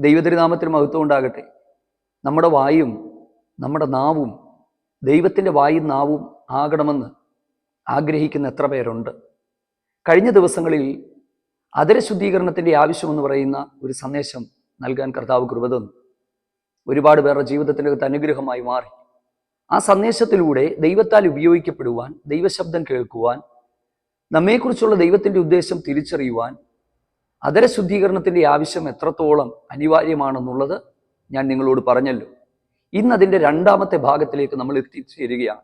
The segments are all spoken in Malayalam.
ദൈവതിരുനാമത്തിന് മഹത്വം ഉണ്ടാകട്ടെ. നമ്മുടെ വായും നമ്മുടെ നാവും ദൈവത്തിന്റെ വായും നാവും ആകണമെന്ന് ആഗ്രഹിക്കുന്ന എത്ര പേരുണ്ട്. കഴിഞ്ഞ ദിവസങ്ങളിൽ അതരശുദ്ധീകരണത്തിന്റെ ആവശ്യമെന്ന് പറയുന്ന ഒരു സന്ദേശം നൽകാൻ കർത്താവ് കൃപ ഒരുപാട് പേരുടെ ജീവിതത്തിന്റെ അനുഗ്രഹമായി മാറി. ആ സന്ദേശത്തിലൂടെ ദൈവത്താൽ ഉപയോഗിക്കപ്പെടുവാൻ ദൈവശബ്ദം കേൾക്കുവാൻ നമ്മെക്കുറിച്ചുള്ള ദൈവത്തിന്റെ ഉദ്ദേശം തിരിച്ചറിയുവാൻ അതരശുദ്ധീകരണത്തിന്റെ ആവശ്യം എത്രത്തോളം അനിവാര്യമാണെന്നുള്ളത് ഞാൻ നിങ്ങളോട് പറഞ്ഞല്ലോ. ഇന്ന് അതിന്റെ രണ്ടാമത്തെ ഭാഗത്തിലേക്ക് നമ്മൾ എത്തിച്ചേരുകയാണ്.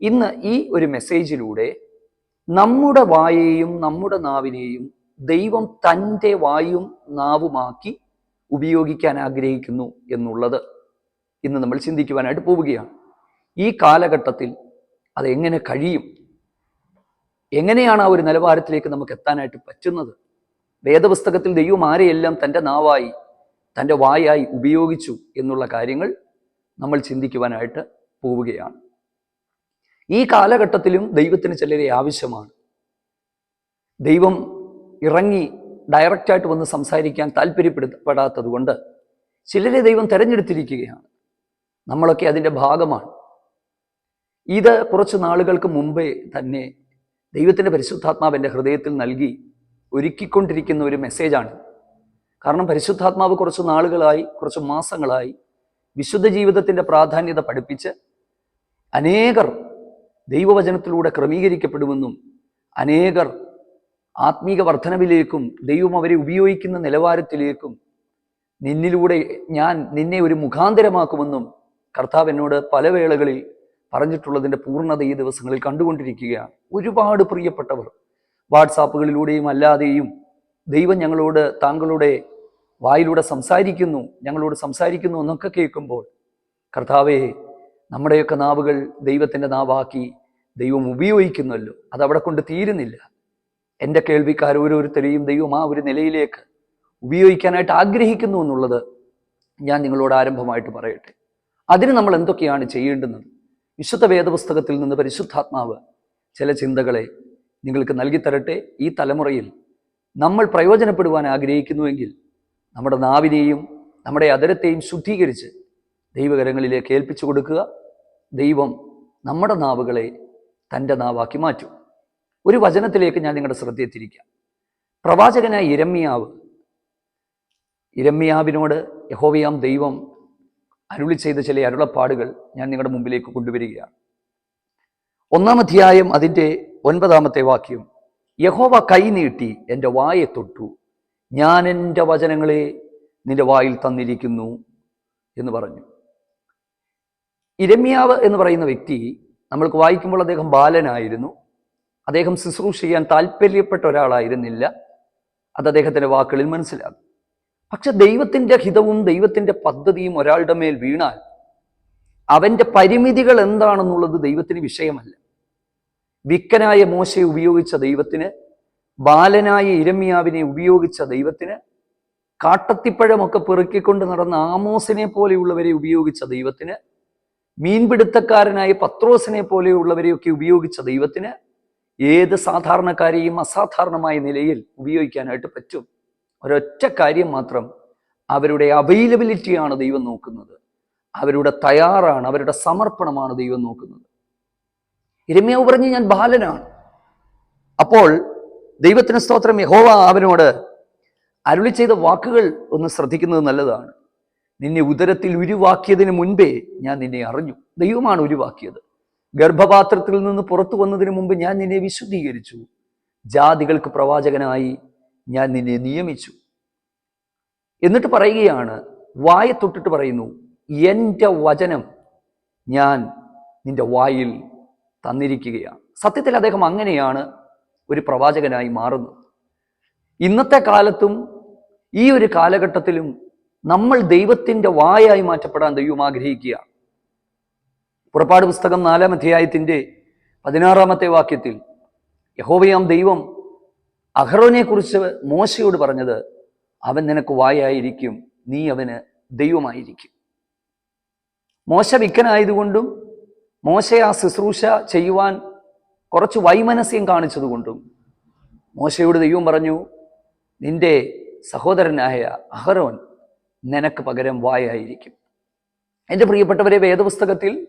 ഇന്ന് ഈ ഒരു മെസ്സേജിലൂടെ നമ്മുടെ വായെയും നമ്മുടെ നാവിനെയും ദൈവം തന്റെ വായും നാവുമാക്കി ഉപയോഗിക്കാൻ ആഗ്രഹിക്കുന്നു എന്നുള്ളത് ഇന്ന് നമ്മൾ ചിന്തിക്കുവാനായിട്ട് പോവുകയാണ്. ഈ കാലഘട്ടത്തിൽ അതെങ്ങനെ കഴിയും? എങ്ങനെയാണ് ആ ഒരു നിലവാരത്തിലേക്ക് നമുക്ക് എത്താനായിട്ട് പറ്റുന്നത്? വേദപുസ്തകത്തിൽ ദൈവം ആരെയെല്ലാം തന്റെ നാവായി തന്റെ വായായി ഉപയോഗിച്ചു എന്നുള്ള കാര്യങ്ങൾ നമ്മൾ ചിന്തിക്കുവാനായിട്ട് പോവുകയാണ്. ഈ കാലഘട്ടത്തിലും ദൈവത്തിന് ചിലരെ ആവശ്യമാണ്. ദൈവം ഇറങ്ങി ഡയറക്റ്റായിട്ട് വന്ന് സംസാരിക്കാൻ താല്പര്യപ്പെടുത്തപ്പെടാത്തത് കൊണ്ട് ചിലരെ ദൈവം തിരഞ്ഞെടുത്തിരിക്കുകയാണ്. നമ്മളൊക്കെ അതിന്റെ ഭാഗമാണ്. ഇത് കുറച്ച് നാളുകൾക്ക് മുമ്പേ തന്നെ ദൈവത്തിന്റെ പരിശുദ്ധാത്മാവ് എന്റെ ഹൃദയത്തിൽ നൽകി ഒരുക്കിക്കൊണ്ടിരിക്കുന്ന ഒരു മെസ്സേജാണ്. കാരണം പരിശുദ്ധാത്മാവ് കുറച്ച് നാളുകളായി കുറച്ച് മാസങ്ങളായി വിശുദ്ധ ജീവിതത്തിന്റെ പ്രാധാന്യത പഠിപ്പിച്ച് അനേകർ ദൈവവചനത്തിലൂടെ ക്രമീകരിക്കപ്പെടുമെന്നും അനേകർ ആത്മീക വർധനവിലേക്കും ദൈവം അവരെ ഉപയോഗിക്കുന്ന നിലവാരത്തിലേക്കും നിന്നിലൂടെ ഞാൻ നിന്നെ ഒരു മുഖാന്തരമാക്കുമെന്നും കർത്താവ് എന്നോട് പല വേളകളിൽ പറഞ്ഞിട്ടുള്ളതിന്റെ പൂർണത ഈ ദിവസങ്ങളിൽ കണ്ടുകൊണ്ടിരിക്കുകയാണ്. ഒരുപാട് പ്രിയപ്പെട്ടവർ. വാട്സാപ്പുകളിലൂടെയും അല്ലാതെയും ദൈവം ഞങ്ങളോട് താങ്കളുടെ വായിലൂടെ സംസാരിക്കുന്നു ഞങ്ങളോട് സംസാരിക്കുന്നു എന്നൊക്കെ കേൾക്കുമ്പോൾ കർത്താവെ നമ്മുടെയൊക്കെ നാവുകൾ ദൈവത്തിന്റെ നാവാക്കി ദൈവം ഉപയോഗിക്കുന്നല്ലോ. അതവിടെ കൊണ്ട് തീരുന്നില്ല. എന്റെ കേൾവിക്കാർ ഓരോരുത്തരെയും ദൈവം ആ ഒരു നിലയിലേക്ക് ഉപയോഗിക്കാനായിട്ട് ആഗ്രഹിക്കുന്നു എന്നുള്ളത് ഞാൻ നിങ്ങളോട് ആരംഭമായിട്ട് പറയട്ടെ. അതിന് നമ്മൾ എന്തൊക്കെയാണ് ചെയ്യേണ്ടുന്നത്? വിശുദ്ധ വേദപുസ്തകത്തിൽ നിന്ന് പരിശുദ്ധാത്മാവ് ചില ചിന്തകളെ നിങ്ങൾക്ക് നൽകിത്തരട്ടെ ഈ തലമുറയിൽ നമ്മൾ പ്രയോജനപ്പെടുവാൻ ആഗ്രഹിക്കുന്നുവെങ്കിൽ നമ്മുടെ നാവിനെയും നമ്മുടെ അതരത്തെയും ശുദ്ധീകരിച്ച് ദൈവകരങ്ങളിലേക്ക് ഏൽപ്പിച്ചു കൊടുക്കുക. ദൈവം നമ്മുടെ നാവുകളെ തന്റെ നാവാക്കി മാറ്റും. ഒരു വചനത്തിലേക്ക് ഞാൻ നിങ്ങളുടെ ശ്രദ്ധയെ തിരിക്കാം പ്രവാചകനായ ഇരമ്യാവ് ഇരമ്യാവിനോട് യഹോവയാം ദൈവം അരുളി ചെയ്ത ചില അരുളപ്പാടുകൾ ഞാൻ നിങ്ങളുടെ മുമ്പിലേക്ക് കൊണ്ടുവരികയാണ്. ഒന്നാം അധ്യായം അതിന്റെ ഒൻപതാമത്തെ വാക്യം. യഹോവ കൈ നീട്ടി എന്റെ വായെ തൊട്ടു. ഞാൻ എന്റെ വചനങ്ങളെ നിന്റെ വായിൽ തന്നിരിക്കുന്നു എന്ന് പറഞ്ഞു. ഇരമ്യാവ് എന്ന് പറയുന്ന വ്യക്തി നമ്മൾക്ക് വായിക്കുമ്പോൾ അദ്ദേഹം ബാലനായിരുന്നു. അദ്ദേഹം ശുശ്രൂഷ ചെയ്യാൻ താല്പര്യപ്പെട്ട ഒരാളായിരുന്നില്ല. അത് അദ്ദേഹത്തിന്റെ വാക്കുകളിൽ മനസ്സിലാകും. പക്ഷെ ദൈവത്തിന്റെ ഹിതവും ദൈവത്തിന്റെ പദ്ധതിയും ഒരാളുടെ മേൽ വീണാൽ അവന്റെ പരിമിതികൾ എന്താണെന്നുള്ളത് ദൈവത്തിന് വിഷയമല്ല. വിക്കനായ മോശയെ ഉപയോഗിച്ച ദൈവത്തിന് ബാലനായ ഇരമ്യാവിനെ ഉപയോഗിച്ച ദൈവത്തിന് കാട്ടത്തിപ്പഴമൊക്കെ പെറുക്കിക്കൊണ്ട് നടന്ന ആമോസിനെ പോലെയുള്ളവരെ ഉപയോഗിച്ച ദൈവത്തിന് മീൻപിടുത്തക്കാരനായ പത്രോസിനെ പോലെയുള്ളവരെയൊക്കെ ഉപയോഗിച്ച ദൈവത്തിന് ഏത് സാധാരണക്കാരെയും അസാധാരണമായ നിലയിൽ ഉപയോഗിക്കാനായിട്ട് പറ്റും. ഒരൊറ്റ കാര്യം മാത്രം അവരുടെ അവൈലബിലിറ്റിയാണ് ദൈവം നോക്കുന്നത്. അവരുടെ തയ്യാറാണ് അവരുടെ സമർപ്പണമാണ് ദൈവം നോക്കുന്നത്. ഇരമ്യാവ് പറഞ്ഞ് ഞാൻ ബാലനാണ്. അപ്പോൾ ദൈവത്തിന് സ്തോത്രം യഹോവ അവനോട് അരുളി ചെയ്ത വാക്കുകൾ ഒന്ന് ശ്രദ്ധിക്കുന്നത് നല്ലതാണ്. നിന്നെ ഉദരത്തിൽ ഉരുവാക്കിയതിന് മുൻപേ ഞാൻ നിന്നെ അറിഞ്ഞു. ദൈവമാണ് ഉരുവാക്കിയത്. ഗർഭപാത്രത്തിൽ നിന്ന് പുറത്തു വന്നതിന് മുമ്പ് ഞാൻ നിന്നെ വിശുദ്ധീകരിച്ചു. ജാതികൾക്ക് പ്രവാചകനായി ഞാൻ നിന്നെ നിയമിച്ചു. എന്നിട്ട് പറയുകയാണ് വായ തൊട്ടിട്ട് പറയുന്നു എന്റെ വചനം ഞാൻ നിന്റെ വായിൽ തന്നിരിക്കുകയാണ്. സത്യത്തിൽ അദ്ദേഹം അങ്ങനെയാണ് ഒരു പ്രവാചകനായി മാറുന്നത്. ഇന്നത്തെ കാലത്തും ഈ ഒരു കാലഘട്ടത്തിലും നമ്മൾ ദൈവത്തിന്റെ വായായി മാറ്റപ്പെടാൻ ദൈവം ആഗ്രഹിക്കുക പുറപ്പാട് പുസ്തകം നാലാം അധ്യായത്തിന്റെ പതിനാറാമത്തെ വാക്യത്തിൽ യഹോവയാം ദൈവം അഹ്റോനെ കുറിച്ച് മോശയോട് പറഞ്ഞത് അവൻ നിനക്ക് വായായിരിക്കും നീ അവന് ദൈവമായിരിക്കും. മോശ വിക്കനായതുകൊണ്ടും മോശ ആ ശുശ്രൂഷ ചെയ്യുവാൻ കുറച്ച് വൈമനസ്യം കാണിച്ചതുകൊണ്ടും മോശയോട് ദൈവം പറഞ്ഞു നിന്റെ സഹോദരനായ അഹരോൻ നിനക്ക് പകരം വായായിരിക്കും. എന്റെ പ്രിയപ്പെട്ടവരെ വേദപുസ്തകത്തിൽ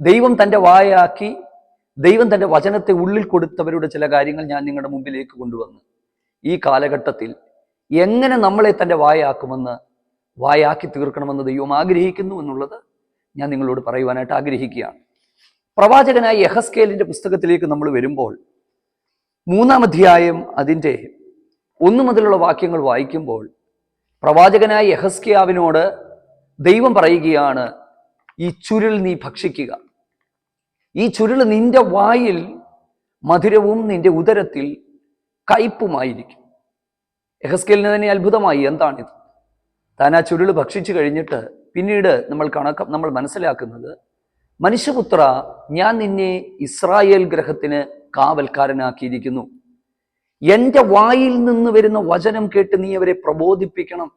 ദൈവം തന്റെ വായാക്കി ദൈവം തന്റെ വചനത്തെ ഉള്ളിൽ കൊടുത്തവരുടെ ചില കാര്യങ്ങൾ ഞാൻ നിങ്ങളുടെ മുമ്പിലേക്ക് കൊണ്ടുവന്നു. ഈ കാലഘട്ടത്തിൽ എങ്ങനെ നമ്മളെ തന്റെ വായാക്കുമെന്ന് വായാക്കി തീർക്കണമെന്ന് ദൈവം ആഗ്രഹിക്കുന്നു എന്നുള്ളത് ഞാൻ നിങ്ങളോട് പറയുവാനായിട്ട് ആഗ്രഹിക്കുകയാണ്. പ്രവാചകനായ യഹസ്കേലിന്റെ പുസ്തകത്തിലേക്ക് നമ്മൾ വരുമ്പോൾ മൂന്നാം അധ്യായം അതിന്റെ ഒന്നു മുതലുള്ള വാക്യങ്ങൾ വായിക്കുമ്പോൾ പ്രവാചകനായ യഹസ്കിയാവിനോട് ദൈവം പറയുകയാണ് ഈ ചുരുൾ നീ ഭക്ഷിക്കുക. ഈ ചുരുൾ നിന്റെ വായിൽ മധുരവും നിന്റെ ഉദരത്തിൽ കയ്പുമായിരിക്കും. യഹസ്കേലിന് തന്നെ അത്ഭുതമായി എന്താണിത്? താൻ ആ ചുരുൾ ഭക്ഷിച്ചു കഴിഞ്ഞിട്ട് പിന്നീട് നമ്മൾ കണക്ക നമ്മൾ മനസ്സിലാക്കുന്നത് മനുഷ്യപുത്ര ഞാൻ നിന്നെ ഇസ്രായേൽ ഗ്രഹത്തിന് കാവൽക്കാരനാക്കിയിരിക്കുന്നു. എന്റെ വായിൽ നിന്ന് വരുന്ന വചനം കേട്ട് നീ അവരെ പ്രബോധിപ്പിക്കണം.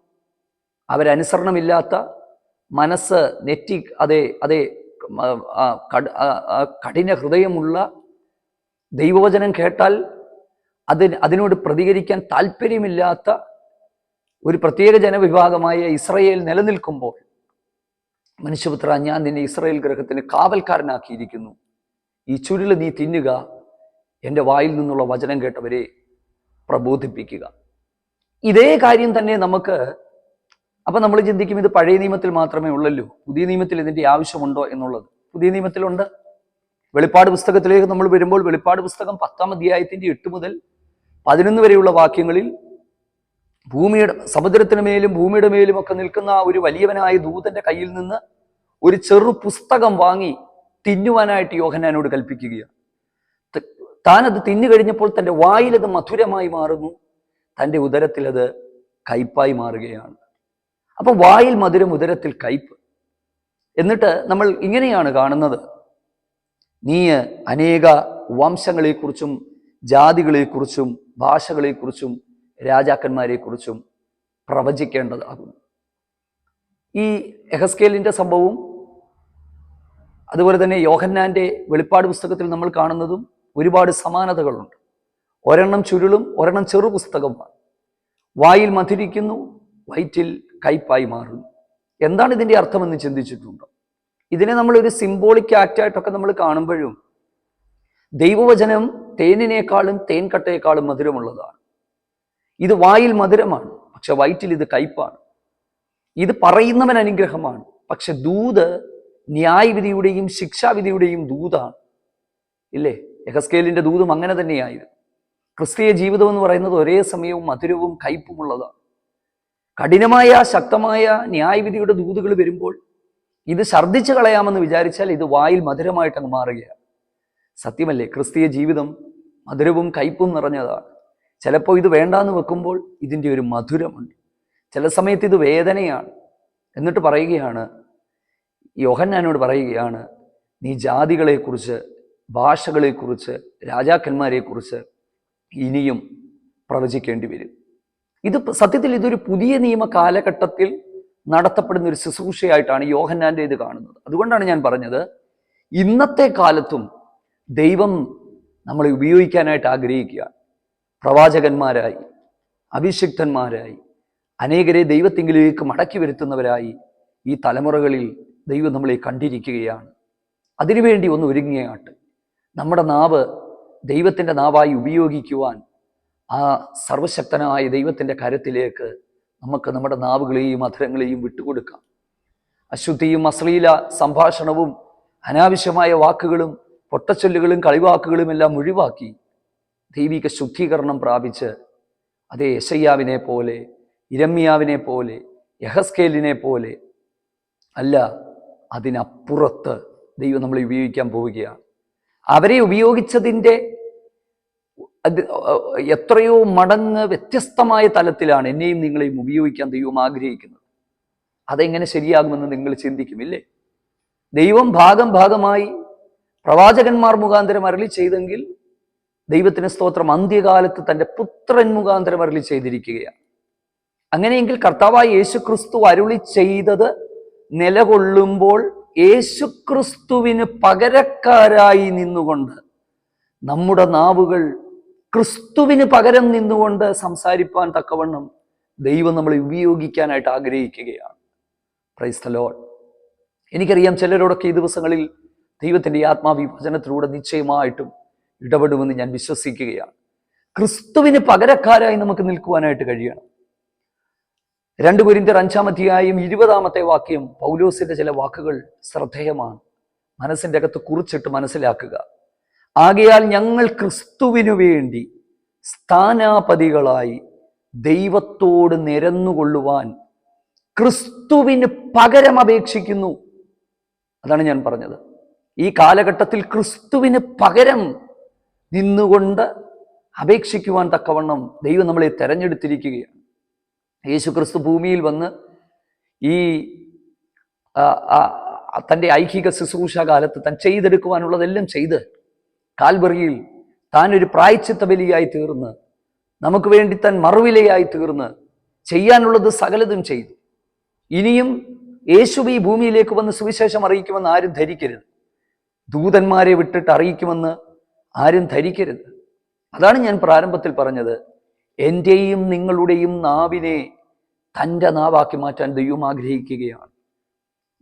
അവരനുസരണമില്ലാത്ത മനസ്സ് നെറ്റി അതെ അതെ കഠിന ഹൃദയമുള്ള ദൈവവചനം കേട്ടാൽ അതിന് അതിനോട് പ്രതികരിക്കാൻ താല്പര്യമില്ലാത്ത ഒരു പ്രത്യേക ജനവിഭാഗമായ ഇസ്രയേൽ നിലനിൽക്കുമ്പോൾ മനുഷ്യപുത്ര ഞാൻ നിന്നെ ഇസ്രയേൽ ഗ്രഹത്തിന് കാവൽക്കാരനാക്കിയിരിക്കുന്നു. ഈ ചുരുൾ നീ തിന്നുക എന്റെ വായിൽ നിന്നുള്ള വചനം കേട്ടവരെ പ്രബോധിപ്പിക്കുക. ഇതേ കാര്യം തന്നെ നമുക്ക് അപ്പൊ നമ്മൾ ചിന്തിക്കും ഇത് പഴയ നിയമത്തിൽ മാത്രമേ ഉള്ളല്ലോ. പുതിയ നിയമത്തിൽ ഇതിന്റെ ആവശ്യമുണ്ടോ എന്നുള്ളത്. പുതിയ നിയമത്തിലുണ്ട്. വെളിപ്പാട് പുസ്തകത്തിലേക്ക് നമ്മൾ വരുമ്പോൾ വെളിപ്പാട് പുസ്തകം പത്താം അധ്യായത്തിന്റെ എട്ട് മുതൽ പതിനൊന്ന് വരെയുള്ള വാക്യങ്ങളിൽ ഭൂമിയുടെ സമുദ്രത്തിന് മേലും ഭൂമിയുടെ മേലും ഒക്കെ നിൽക്കുന്ന ഒരു വലിയവനായ ദൂതന്റെ കയ്യിൽ നിന്ന് ഒരു ചെറു പുസ്തകം വാങ്ങി തിന്നുവാനായിട്ട് യോഹനാനോട് കൽപ്പിക്കുകയാണ്. താനത് തിന്നു കഴിഞ്ഞപ്പോൾ തന്റെ വായിലത് മധുരമായി മാറുന്നു. തന്റെ ഉദരത്തിൽ അത് കയ്പായി മാറുകയാണ്. അപ്പൊ വായിൽ മധുരം ഉദരത്തിൽ കയ്പ്. എന്നിട്ട് നമ്മൾ ഇങ്ങനെയാണ് കാണുന്നത്. നീ അനേക വംശങ്ങളെക്കുറിച്ചും ജാതികളെക്കുറിച്ചും ഭാഷകളെക്കുറിച്ചും രാജാക്കന്മാരെക്കുറിച്ചും പ്രവചിക്കേണ്ടതാകുന്നു. ഈ എഹസ്കേലിന്റെ സംഭവവും അതുപോലെ തന്നെ യോഹന്നാന്റെ വെളിപ്പാട് പുസ്തകത്തിൽ നമ്മൾ കാണുന്നതും ഒരുപാട് സമാനതകളുണ്ട്. ഒരെണ്ണം ചുരുളും ഒരെണ്ണം ചെറു പുസ്തകവുമാണ്. വായിൽ മധുരിക്കുന്നു വയറ്റിൽ കയ്പായി മാറുന്നു. എന്താണ് ഇതിന്റെ അർത്ഥമെന്ന് ചിന്തിച്ചിട്ടുണ്ടോ? ഇതിനെ നമ്മൾ ഒരു സിംബോളിക് ആക്റ്റായിട്ടൊക്കെ നമ്മൾ കാണുമ്പോഴും ദൈവവചനം തേനിനേക്കാളും തേൻകട്ടയേക്കാളും മധുരമുള്ളതാണ്. ഇത് വായിൽ മധുരമാണ് പക്ഷെ വയറ്റിൽ ഇത് കയ്പാണ്. ഇത് പറയുന്നവൻ അനുഗ്രഹമാണ് പക്ഷെ ദൂത് ന്യായവിധിയുടെയും ശിക്ഷാവിധിയുടെയും ദൂതാണ്. ഇല്ലേ? യഹസ്കേലിന്റെ ദൂതും അങ്ങനെ തന്നെയായിരുന്നു. ക്രിസ്തീയ ജീവിതം എന്ന് പറയുന്നത് ഒരേ സമയവും മധുരവും കയ്പുമുള്ളതാണ് കഠിനമായ ശക്തമായ ന്യായവിധിയുടെ ദൂതുകൾ വരുമ്പോൾ ഇത് ഛർദ്ദിച്ചു കളയാമെന്ന് വിചാരിച്ചാൽ ഇത് വായിൽ മധുരമായിട്ടങ്ങ് മാറുകയാണ്. സത്യമല്ലേ? ക്രിസ്തീയ ജീവിതം മധുരവും കയ്പും നിറഞ്ഞതാണ്. ചിലപ്പോൾ ഇത് വേണ്ടാന്ന് വെക്കുമ്പോൾ ഇതിന്റെ ഒരു മധുരമുണ്ട്. ചില സമയത്ത് ഇത് വേദനയാണ്. എന്നിട്ട് പറയുകയാണ് യോഹന്നാനോട് പറയുകയാണ് നീ ജാതികളെക്കുറിച്ച് ഭാഷകളെക്കുറിച്ച് രാജാക്കന്മാരെക്കുറിച്ച് ഇനിയും പ്രവചിക്കേണ്ടി വരും. ഇത് സത്യത്തിൽ ഇതൊരു പുതിയ നിയമ കാലഘട്ടത്തിൽ നടത്തപ്പെടുന്ന ഒരു ശുശ്രൂഷയായിട്ടാണ് യോഹന്നാന്റെ ഇത് കാണുന്നത്. അതുകൊണ്ടാണ് ഞാൻ പറഞ്ഞത് ഇന്നത്തെ കാലത്തും ദൈവം നമ്മളെ ഉപയോഗിക്കാനായിട്ട് ആഗ്രഹിക്കുകയാണ്. പ്രവാചകന്മാരായി അഭിഷിക്തന്മാരായി അനേകരെ ദൈവത്തെങ്കിലേക്ക് മടക്കി വരുത്തുന്നവരായി ഈ തലമുറകളിൽ ദൈവം നമ്മളെ കണ്ടിരിക്കുകയാണ്. അതിനുവേണ്ടി ഒന്ന് ഒരുങ്ങിയാട്ട് നമ്മുടെ നാവ് ദൈവത്തിന്റെ നാവായി ഉപയോഗിക്കുവാൻ ആ സർവശക്തനായ ദൈവത്തിന്റെ കരത്തിലേക്ക് നമുക്ക് നമ്മുടെ നാവുകളെയും അധരങ്ങളെയും വിട്ടുകൊടുക്കാം. അശുദ്ധിയും അശ്ലീല സംഭാഷണവും അനാവശ്യമായ വാക്കുകളും പൊട്ടച്ചൊല്ലുകളും കളിവാക്കുകളും എല്ലാം ഒഴിവാക്കി ദൈവിക ശുദ്ധീകരണം പ്രാപിച്ച് അതേ യശയ്യാവിനെ പോലെ ഇരമ്യാവിനെ പോലെ യഹസ്കേലിനെ പോലെ അല്ല അതിനപ്പുറത്ത് ദൈവം നമ്മളെ ഉപയോഗിക്കാൻ പോവുകയാണ്. അവരെ ഉപയോഗിച്ചതിന്റെ എത്രയോ മടങ്ങ് വ്യത്യസ്തമായ തലത്തിലാണ് എന്നെയും നിങ്ങളെയും ഉപയോഗിക്കാൻ ദൈവം ആഗ്രഹിക്കുന്നത്. അതെങ്ങനെ ശരിയാകുമെന്ന് നിങ്ങൾ ചിന്തിക്കുമില്ലേ? ദൈവം ഭാഗം ഭാഗമായി പ്രവാചകന്മാർ മുഖാന്തരം അരളി ചെയ്തെങ്കിൽ ദൈവത്തിന് സ്തോത്രം. അന്ത്യകാലത്ത് തന്റെ പുത്രൻ മുഖാന്തരം അരുളി ചെയ്തിരിക്കുകയാണ്. അങ്ങനെയെങ്കിൽ കർത്താവായ യേശു ക്രിസ്തു അരുളി ചെയ്തത് നിലകൊള്ളുമ്പോൾ യേശുക്രിസ്തുവിന് പകരക്കാരായി നിന്നുകൊണ്ട് നമ്മുടെ നാവുകൾ ക്രിസ്തുവിന് പകരം നിന്നുകൊണ്ട് സംസാരിപ്പാൻ തക്കവണ്ണം ദൈവം നമ്മളെ ഉപയോഗിക്കാനായിട്ട് ആഗ്രഹിക്കുകയാണ്. പ്രൈസ് ലോഡ് എനിക്കറിയാം ചിലരോടൊക്കെ ഈ ദിവസങ്ങളിൽ ദൈവത്തിന്റെ ആത്മാവിഭജനത്തിലൂടെ നിശ്ചയമായിട്ടും ഇടപെടുമെന്ന് ഞാൻ വിശ്വസിക്കുകയാണ്. ക്രിസ്തുവിന് പകരക്കാരായി നമുക്ക് നിൽക്കുവാനായിട്ട് കഴിയണം. രണ്ട് കുരിന്തർ അഞ്ചാം അധ്യായം ഇരുപതാമത്തെ വാക്യം പൗലോസിന്റെ ചില വാക്കുകൾ ശ്രദ്ധേയമാണ്. മനസ്സിന്റെ അകത്ത് കുറിച്ചിട്ട് മനസ്സിലാക്കുക. ആകയാൽ ഞങ്ങൾ ക്രിസ്തുവിനു വേണ്ടി സ്ഥാനാപതികളായി ദൈവത്തോട് നിരന്നുകൊള്ളുവാൻ ക്രിസ്തുവിന് പകരം അപേക്ഷിക്കുന്നു. അതാണ് ഞാൻ പറഞ്ഞത്. ഈ കാലഘട്ടത്തിൽ ക്രിസ്തുവിന് പകരം നിന്നുകൊണ്ട് അപേക്ഷിക്കുവാൻ തക്കവണ്ണം ദൈവം നമ്മളെ തെരഞ്ഞെടുത്തിരിക്കുകയാണ്. യേശു ക്രിസ്തു ഭൂമിയിൽ വന്ന് ഈ തന്റെ ഐഹിക ശുശ്രൂഷ കാലത്ത് താൻ ചെയ്തെടുക്കുവാനുള്ളതെല്ലാം ചെയ്ത് കാൽബറിയിൽ താൻ ഒരു പ്രായച്ചിത്ത ബലിയായി തീർന്ന് നമുക്ക് വേണ്ടി താൻ മറുവിലയായി തീർന്ന് ചെയ്യാനുള്ളത് സകലതും ചെയ്തു. ഇനിയും യേശു ഈ ഭൂമിയിലേക്ക് വന്ന് സുവിശേഷം അറിയിക്കുമെന്ന് ആരും ധരിക്കരുത്. ദൂതന്മാരെ വിട്ടിട്ട് അറിയിക്കുമെന്ന് ആരും ധരിക്കരുത്. അതാണ് ഞാൻ പ്രാരംഭത്തിൽ പറഞ്ഞത്. എന്റെയും നിങ്ങളുടെയും നാവിനെ തന്റെ നാവാക്കി മാറ്റാൻ ദൈവം ആഗ്രഹിക്കുകയാണ്.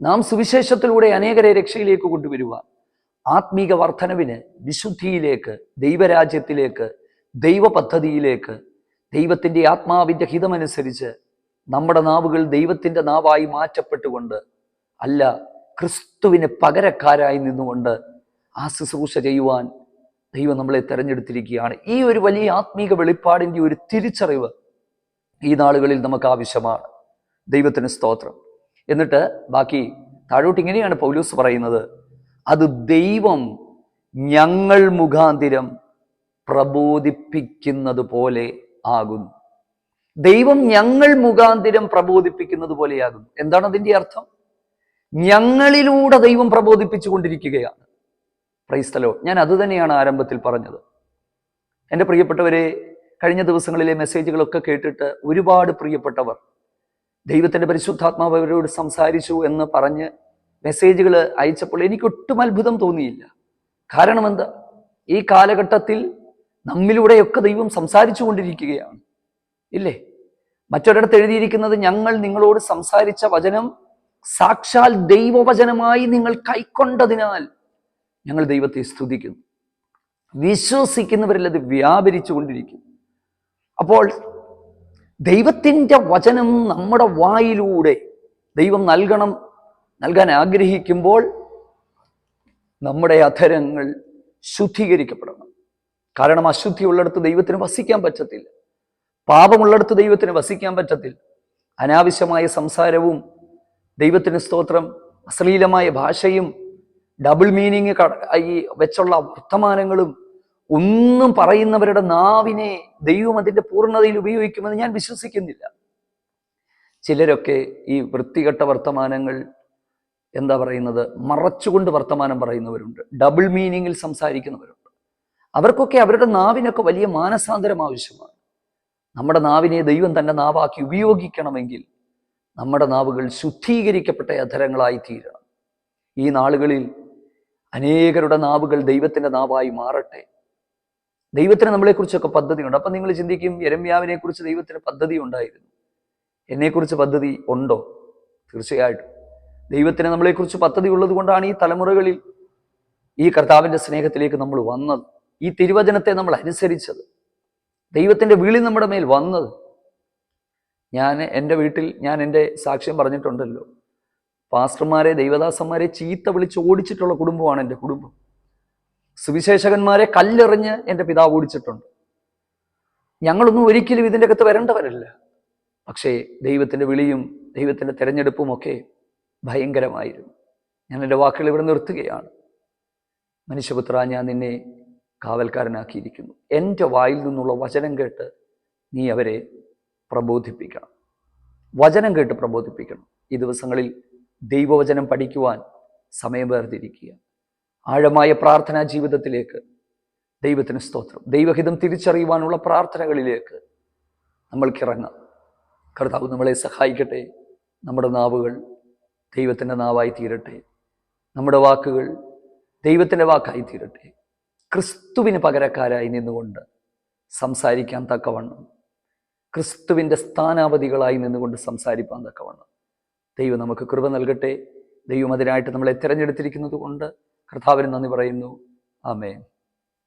നാം സുവിശേഷത്തിലൂടെ അനേകരെ രക്ഷയിലേക്ക് കൊണ്ടുവരുവാൻ ആത്മീക വർധനവിന് വിശുദ്ധിയിലേക്ക് ദൈവരാജ്യത്തിലേക്ക് ദൈവ പദ്ധതിയിലേക്ക് ദൈവത്തിന്റെ ആത്മാവിന്റെ ഹിതമനുസരിച്ച് നമ്മുടെ നാവുകൾ ദൈവത്തിന്റെ നാവായി മാറ്റപ്പെട്ടുകൊണ്ട് അല്ല ക്രിസ്തുവിന് പകരക്കാരായി നിന്നുകൊണ്ട് ആ ശുശ്രൂഷ ചെയ്യുവാൻ ദൈവം നമ്മളെ തെരഞ്ഞെടുത്തിരിക്കുകയാണ്. ഈ ഒരു വലിയ ആത്മീക വെളിപ്പാടിന്റെ ഒരു തിരിച്ചറിവ് ഈ നാളുകളിൽ നമുക്ക് ആവശ്യമാണ്. ദൈവത്തിന് സ്തോത്രം. എന്നിട്ട് ബാക്കി താഴോട്ട് ഇങ്ങനെയാണ് പൗലൂസ് പറയുന്നത്. അത് ദൈവം ഞങ്ങൾ മുഖാന്തിരം പ്രബോധിപ്പിക്കുന്നത് പോലെ ആകുന്നു. ദൈവം ഞങ്ങൾ മുഖാന്തിരം പ്രബോധിപ്പിക്കുന്നത് പോലെയാകുന്നു. എന്താണ് അതിന്റെ അർത്ഥം? ഞങ്ങളിലൂടെ ദൈവം പ്രബോധിപ്പിച്ചു കൊണ്ടിരിക്കുകയാണ് ക്രൈസ്തലോ ഞാൻ അതുതന്നെയാണ് ആരംഭത്തിൽ പറഞ്ഞത്. എന്റെ പ്രിയപ്പെട്ടവരെ കഴിഞ്ഞ ദിവസങ്ങളിലെ മെസ്സേജുകളൊക്കെ കേട്ടിട്ട് ഒരുപാട് പ്രിയപ്പെട്ടവർ ദൈവത്തിന്റെ പരിശുദ്ധാത്മാവ് അവരോട് സംസാരിച്ചു എന്ന് പറഞ്ഞ് മെസ്സേജുകൾ അയച്ചപ്പോൾ എനിക്ക് ഒട്ടും അത്ഭുതം തോന്നിയില്ല. കാരണം എന്താ? ഈ കാലഘട്ടത്തിൽ നമ്മിലൂടെയൊക്കെ ദൈവം സംസാരിച്ചു കൊണ്ടിരിക്കുകയാണ്. ഇല്ലേ? മറ്റൊരിടത്ത് എഴുതിയിരിക്കുന്നത് ഞങ്ങൾ നിങ്ങളോട് സംസാരിച്ച വചനം സാക്ഷാൽ ദൈവവചനമായി നിങ്ങൾ കൈക്കൊണ്ടതിനാൽ ഞങ്ങൾ ദൈവത്തെ സ്തുതിക്കുന്നു. വിശ്വസിക്കുന്നവരിൽ അത് വ്യാപരിച്ചു കൊണ്ടിരിക്കുന്നു അപ്പോൾ ദൈവത്തിന്റെ വചനം നമ്മുടെ വായിലൂടെ ദൈവം നൽകണം നൽകാൻ ആഗ്രഹിക്കുമ്പോൾ നമ്മുടെ അധരങ്ങൾ ശുദ്ധീകരിക്കപ്പെടണം. കാരണം അശുദ്ധി ഉള്ളിടത്ത് ദൈവത്തിന് വസിക്കാൻ പറ്റത്തില്ല. പാപമുള്ളിടത്ത് ദൈവത്തിന് വസിക്കാൻ പറ്റത്തില്ല. അനാവശ്യമായ സംസാരവും ദൈവത്തിന് സ്തോത്രം അശ്ലീലമായ ഭാഷയും ഡബിൾ മീനിങ് ഈ വെച്ചുള്ള വർത്തമാനങ്ങളും ഒന്നും പറയുന്നവരുടെ നാവിനെ ദൈവം അതിന്റെ പൂർണതയിൽ ഉപയോഗിക്കുമെന്ന് ഞാൻ വിശ്വസിക്കുന്നില്ല. ചിലരൊക്കെ ഈ വൃത്തികെട്ട വർത്തമാനങ്ങൾ എന്താ പറയുന്നത്? മറച്ചുകൊണ്ട് വർത്തമാനം പറയുന്നവരുണ്ട്. ഡബിൾ മീനിങ്ങിൽ സംസാരിക്കുന്നവരുണ്ട്. അവർക്കൊക്കെ അവരുടെ നാവിനൊക്കെ വലിയ മാനസാന്തരം ആവശ്യമാണ്. നമ്മുടെ നാവിനെ ദൈവം തന്നെ നാവാക്കി ഉപയോഗിക്കണമെങ്കിൽ നമ്മുടെ നാവുകൾ ശുദ്ധീകരിക്കപ്പെട്ട അധരങ്ങളായി തീരണം ഈ നാളുകളിൽ അനേകരുടെ നാവുകൾ ദൈവത്തിന്റെ നാവായി മാറട്ടെ. ദൈവത്തിന് നമ്മളെക്കുറിച്ചൊക്കെ പദ്ധതിയുണ്ട്. അപ്പം നിങ്ങൾ ചിന്തിക്കും യരമ്യാവിനെ കുറിച്ച് ദൈവത്തിന് പദ്ധതി ഉണ്ടായിരുന്നു. എന്നെക്കുറിച്ച് പദ്ധതി ഉണ്ടോ? തീർച്ചയായിട്ടും. ദൈവത്തിന് നമ്മളെക്കുറിച്ച് പദ്ധതി ഉള്ളത് കൊണ്ടാണ് ഈ തലമുറകളിൽ ഈ കർത്താവിന്റെ സ്നേഹത്തിലേക്ക് നമ്മൾ വന്നത്. ഈ തിരുവചനത്തെ നമ്മൾ അനുസരിച്ചത്. ദൈവത്തിന്റെ വിളി നമ്മുടെ മേൽ വന്നത്. ഞാൻ എന്റെ വീട്ടിൽ ഞാൻ എന്റെ സാക്ഷ്യം പറഞ്ഞിട്ടുണ്ടല്ലോ. പാസ്റ്റർമാരെ ദൈവദാസന്മാരെ ചീത്ത വിളിച്ച് ഓടിച്ചിട്ടുള്ള കുടുംബമാണ് എന്റെ കുടുംബം. സുവിശേഷകന്മാരെ കല്ലെറിഞ്ഞ് എന്റെ പിതാവ് ഓടിച്ചിട്ടുണ്ട്. ഞങ്ങളൊന്നും ഒരിക്കലും ഇതിന്റെ അകത്ത് വരേണ്ടവരല്ല. പക്ഷേ ദൈവത്തിന്റെ വിളിയും ദൈവത്തിന്റെ തിരഞ്ഞെടുപ്പും ഒക്കെ ഭയങ്കരമായിരുന്നു. ഞാൻ എന്റെ വാക്കുകൾ ഇവിടെ നിർത്തുകയാണ്. മനുഷ്യപുത്ര ഞാൻ നിന്നെ കാവൽക്കാരനാക്കിയിരിക്കുന്നു. എന്റെ വായിൽ നിന്നുള്ള വചനം കേട്ട് നീ അവരെ പ്രബോധിപ്പിക്കണം. വചനം കേട്ട് പ്രബോധിപ്പിക്കണം. ഈ ദിവസങ്ങളിൽ ദൈവവചനം പഠിക്കുവാൻ സമയം വേർതിരിക്കുക. ആഴമായ പ്രാർത്ഥനാ ജീവിതത്തിലേക്ക് ദൈവത്തിന് സ്തോത്രം. ദൈവഹിതം തിരിച്ചറിയുവാനുള്ള പ്രാർത്ഥനകളിലേക്ക് നമ്മൾക്കിറങ്ങാം കർത്താവ് നമ്മളെ സഹായിക്കട്ടെ. നമ്മുടെ നാവുകൾ ദൈവത്തിന്റെ നാവായി തീരട്ടെ. നമ്മുടെ വാക്കുകൾ ദൈവത്തിന്റെ വാക്കായി തീരട്ടെ. ക്രിസ്തുവിന് പകരക്കാരായി നിന്നുകൊണ്ട് സംസാരിക്കാൻ തക്കവണ്ണം. ക്രിസ്തുവിന്റെ സ്ഥാനാവധികളായി നിന്നുകൊണ്ട് സംസാരിപ്പാൻ തക്കവണ്ണം. ദൈവം നമുക്ക് കൃപ നൽകട്ടെ. ദൈവം അതിനായിട്ട് നമ്മളെ തിരഞ്ഞെടുത്തിരിക്കുന്നത് കൊണ്ട് കർത്താവിന് നന്ദി പറയുന്നു. ആമേൻ.